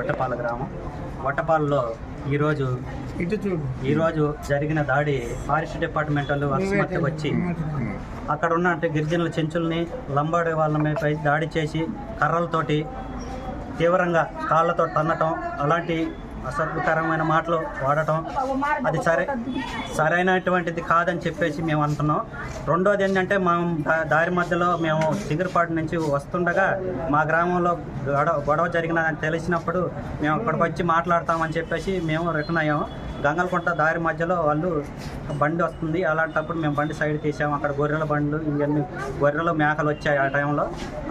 వట్టపాల గ్రామం. వట్టపాలలో ఈరోజు ఈరోజు జరిగిన దాడి ఫారెస్ట్ డిపార్ట్మెంట్ వాళ్ళు వచ్చి అక్కడ ఉన్న అంటే గిరిజనుల చెంచుల్ని లంబాడి వాళ్ళపై దాడి చేసి కర్రలతోటి తీవ్రంగా కాళ్ళతో తన్నటం అలాంటి అసభ్యకరమైన మాటలు వాడటం అది సరే సరైనటువంటిది కాదని చెప్పేసి మేము అంటున్నాం. రెండోది ఏంటంటే మా దారి మధ్యలో మేము చిగురుపాటు నుంచి వస్తుండగా మా గ్రామంలో గొడవ గొడవ జరిగినదని తెలిసినప్పుడు మేము అక్కడికి వచ్చి మాట్లాడతామని చెప్పేసి మేము రిటర్న్ అయ్యాము గంగలకుంట దారి మధ్యలో వాళ్ళు బండి వస్తుంది. అలాంటప్పుడు మేము బండి సైడ్ తీసాము అక్కడ గొర్రెల బండ్లు ఇవన్నీ గొర్రెలు మేకలు వచ్చాయి ఆ టైంలో.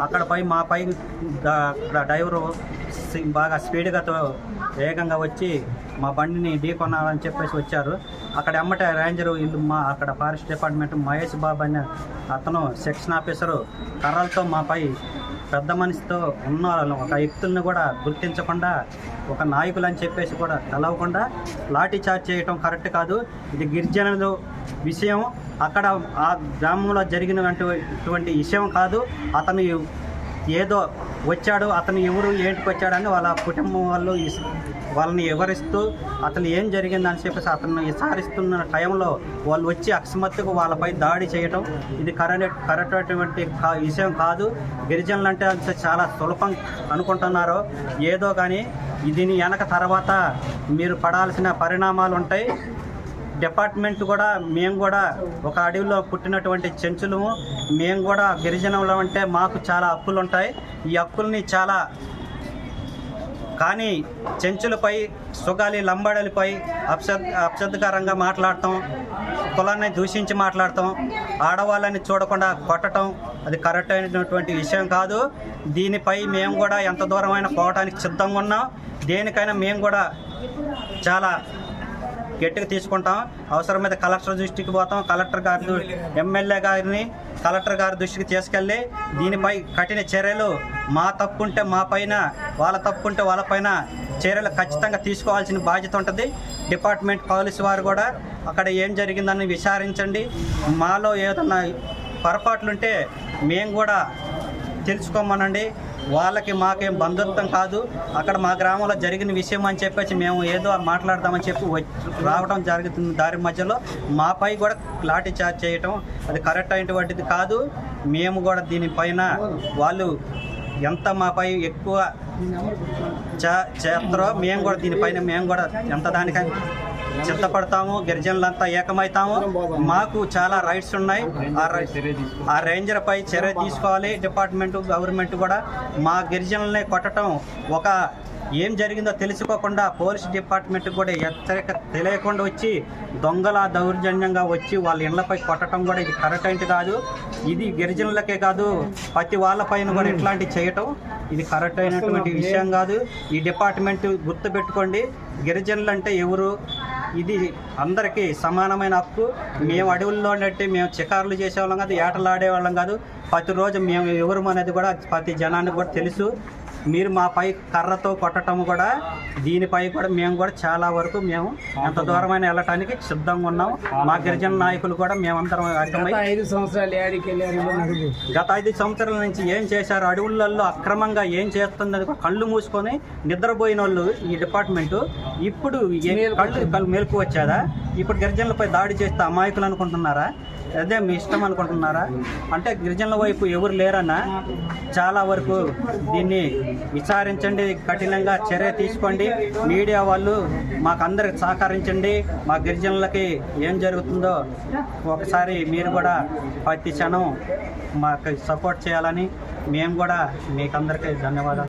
అక్కడ పై మా పై అక్కడ డ్రైవరు బాగా స్పీడ్గా వేగంగా వచ్చి మా బండిని ఢీ కొనాలని చెప్పేసి వచ్చారు. అక్కడ ఎమ్మట రేంజరు ఇల్లు మా అక్కడ ఫారెస్ట్ డిపార్ట్మెంట్ మహేష్ బాబు అనే అతను సెక్షన్ ఆఫీసరు కర్రలతో మాపై పెద్ద మనిషితో ఉన్న ఒక వ్యక్తుల్ని కూడా గుర్తించకుండా ఒక నాయకులు అని చెప్పేసి కూడా తెలవకుండా లాఠీ చార్జ్ చేయటం కరెక్ట్ కాదు. ఇది గిరిజనుల విషయం. అక్కడ ఆ గ్రామంలో జరిగినటువంటి విషయం కాదు. అతను ఏదో వచ్చాడు అతను ఎవరు ఏంటికి వచ్చాడని వాళ్ళ కుటుంబం వాళ్ళు వాళ్ళని వివరిస్తూ అతను ఏం జరిగిందని చెప్పేసి అతను విచారిస్తున్న టైంలో వాళ్ళు వచ్చి అకస్మాత్తుగా వాళ్ళపై దాడి చేయటం ఇది కరెక్ట్ కరెక్ట్ అటువంటి కా- విషయం కాదు. గిరిజనులు అంటే అంత చాలా సులభం అనుకుంటున్నారు. ఏదో కానీ దీని వెనక తర్వాత మీరు పడాల్సిన పరిణామాలు ఉంటాయి. డిపార్ట్మెంట్ కూడా మేము కూడా ఒక అడవిలో పుట్టినటువంటి చెంచులము. మేము కూడా గిరిజనంలో అంటే మాకు చాలా హక్కులు ఉంటాయి ఈ హక్కుల్ని చాలా కానీ చెంచులపై సుగాలి లంబాడలపై అప్సద్ అప్సద్కరంగా మాట్లాడటం కులాన్ని దూషించి మాట్లాడటం ఆడవాళ్ళని చూడకుండా కొట్టడం అది కరెక్ట్ అయినటువంటి విషయం కాదు. దీనిపై మేము కూడా ఎంత దూరమైనా పోవడానికి సిద్ధంగా ఉన్నాం. దేనికైనా మేము కూడా చాలా గట్టిగా తీసుకుంటాం. అవసరమైతే కలెక్టర్ దృష్టికి పోతాం. కలెక్టర్ గారి ఎమ్మెల్యే గారిని కలెక్టర్ గారి దృష్టికి తీసుకెళ్ళి దీనిపై కఠిన చర్యలు మా తప్పు ఉంటే మా పైన వాళ్ళ తప్పు ఉంటే వాళ్ళ పైన చర్యలు ఖచ్చితంగా తీసుకోవాల్సిన బాధ్యత ఉంటుంది. డిపార్ట్మెంట్ పోలీసు వారు కూడా అక్కడ ఏం జరిగిందని విచారించండి. మాలో ఏదన్నా పొరపాట్లుంటే మేము కూడా తెలుసుకోమనండి. వాళ్ళకి మాకేం బంధుత్వం కాదు. అక్కడ మా గ్రామంలో జరిగిన విషయం అని చెప్పేసి మేము ఏదో మాట్లాడదామని చెప్పి రావడం జరుగుతుంది దారి మధ్యలో. మాపై కూడా లాఠీ చార్జ్ చేయటం అది కరెక్ట్ అయినటువంటిది కాదు. మేము కూడా దీనిపైన వాళ్ళు ఎంత మాపై ఎక్కువ చేస్తారో మేము కూడా దీనిపైన మేము కూడా ఎంత దానికని చిత్తపడతాము గిరిజనులంతా ఏకమవుతాము మాకు చాలా రైట్స్ ఉన్నాయి. ఆ రై- ఆ రేంజర్ పై చర్య తీసుకోవాలి. డిపార్ట్మెంట్ గవర్నమెంట్ కూడా మా గిరిజనులనే కొట్టడం ఒక ఏం జరిగిందో తెలుసుకోకుండా పోలీస్ డిపార్ట్మెంట్ కూడా హెచ్చరిక తెలియకుండా వచ్చి దొంగల దౌర్జన్యంగా వచ్చి వాళ్ళ ఇళ్ళపై కొట్టడం కూడా ఇది కరెక్ట్ కాదు. ఇది గిరిజనులకే కాదు ప్రతి వాళ్ళపైన కూడా ఇట్లాంటి చేయటం ఇది కరెక్ట్ అయినటువంటి విషయం కాదు. ఈ డిపార్ట్మెంట్ గుర్తుపెట్టుకోండి గిరిజనులు అంటే ఎవరు? ఇది అందరికీ సమానమైన హక్కు. మేము అడవుల్లో ఉన్నట్టు మేము చికారులు చేసేవాళ్ళం కాదు ఏటలు ఆడేవాళ్ళం కాదు. ప్రతిరోజు మేము ఎవరు అనేది కూడా ప్రతి జనానికి కూడా తెలుసు. మీరు మాపై కర్రతో కొట్టడం కూడా దీనిపై కూడా మేము కూడా చాలా వరకు మేము ఎంత దూరమైన వెళ్ళటానికి సిద్ధంగా ఉన్నాం. మా గిరిజన నాయకులు కూడా మేమందరం అర్థమై గత ఐదు సంవత్సరాలు గత ఐదు సంవత్సరాల నుంచి ఏం చేశారు? అడవులలో అక్రమంగా ఏం చేస్తుంది కళ్ళు మూసుకొని నిద్రపోయిన వాళ్ళు ఈ డిపార్ట్మెంట్. ఇప్పుడు కళ్ళు కళ్ళు మెలకు వచ్చాదా ఇప్పుడు గిరిజనులపై దాడి చేస్తే అమాయకులు అనుకుంటున్నారా? అదే మీ ఇష్టం అనుకుంటున్నారా? అంటే గిరిజనుల వైపు ఎవరు లేరన్నా చాలా వరకు దీన్ని విచారించండి కఠినంగా చర్య తీసుకోండి. మీడియా వాళ్ళు మాకు అందరికి సహకరించండి. మా గిరిజనులకి ఏం జరుగుతుందో ఒకసారి మీరు కూడా ప్రతి క్షణం మాకు సపోర్ట్ చేయాలని మేము కూడా మీకు అందరికీ ధన్యవాదాలు.